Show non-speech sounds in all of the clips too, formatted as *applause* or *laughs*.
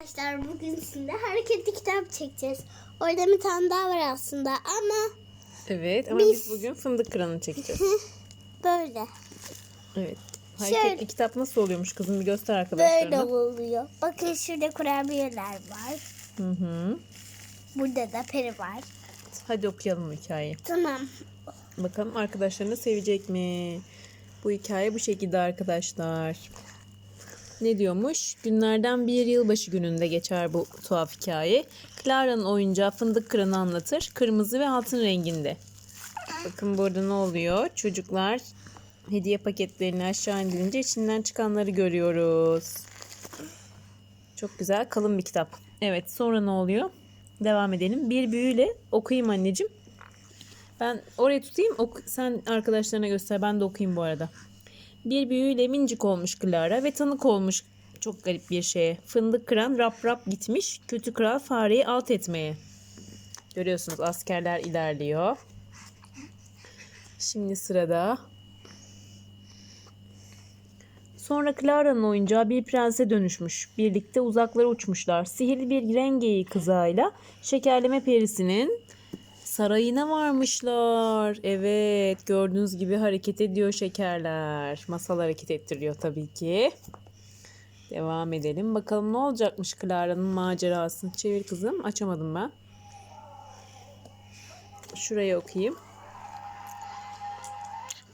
Arkadaşlar bugün sizinle hareketli kitap çekeceğiz. Orada bir tane daha var aslında ama Evet ama Biz- biz, bugün fındık kıranı çekeceğiz. *laughs* böyle. Evet. Şöyle. Hareketli kitap nasıl oluyormuş kızım bir göster Böyle arkadaşlarına. oluyor. Bakın şurada kurabiyeler var. Hı hı. Burada da peri var. Hadi okuyalım hikayeyi. Tamam. Bakalım arkadaşlarını sevecek mi? Bu hikaye bu şekilde arkadaşlar. Ne diyormuş? Günlerden bir yılbaşı gününde geçer bu tuhaf hikaye. Clara'nın oyuncağı fındık kıranı anlatır. Kırmızı ve altın renginde. Bakın burada ne oluyor? Çocuklar hediye paketlerini aşağı indirince içinden çıkanları görüyoruz. Çok güzel kalın bir kitap. Evet sonra ne oluyor? Devam edelim. Bir büyüyle okuyayım anneciğim. Ben orayı tutayım. ok- sen arkadaşlarına göster. Ben de okuyayım bu arada. Bir büyüyle mincik olmuş Clara ve tanık olmuş çok garip bir şeye. Fındık kıran rap rap gitmiş. Kötü kral fareyi alt etmeye. Görüyorsunuz askerler ilerliyor. Şimdi sırada. Sonra Clara'nın oyuncağı bir prense dönüşmüş. Birlikte uzaklara uçmuşlar. Sihirli bir rengeyi kızağıyla şekerleme perisinin Sarayına varmışlar. Evet gördüğünüz gibi hareket ediyor şekerler. Masal hareket ettiriyor tabii ki. Devam edelim. Bakalım ne olacakmış Clara'nın macerası. Çevir kızım. Açamadım ben. Şurayı okuyayım.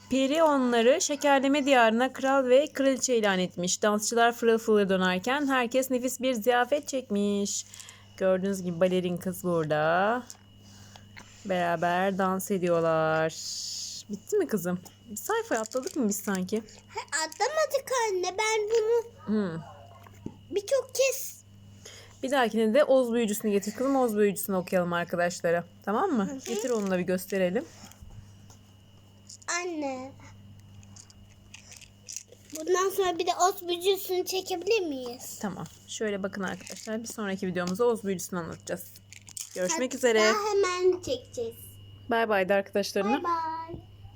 Peri onları şekerleme diyarına kral ve kraliçe ilan etmiş. Dansçılar fırıl fırıl dönerken herkes nefis bir ziyafet çekmiş. Gördüğünüz gibi balerin kız burada. Beraber dans ediyorlar. Bitti mi kızım? Bir sayfa atladık mı biz sanki? Ha, atlamadık anne. Ben bunu Hmm. birçok kez Bir dahakine de Oz büyücüsünü getir kızım. Oz büyücüsünü okuyalım arkadaşlara. Tamam mı? Getir onu da bir gösterelim. anne. Bundan sonra bir de ot bücüsünü çekebilir miyiz? Tamam. Şöyle bakın arkadaşlar. Bir sonraki videomuzda Oz büyücüsünü anlatacağız. Görüşmek üzere. Daha hemen çekeceğiz. Bay bay de arkadaşlarına. Bye bye.